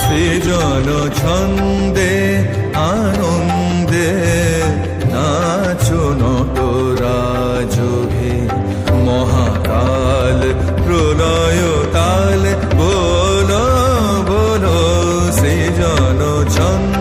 সৃজন ছন্দে আনন্দে নাচো নটরাজভে। মহাকাল প্রলয় তাল বলো বলো সৃজন ছন্দ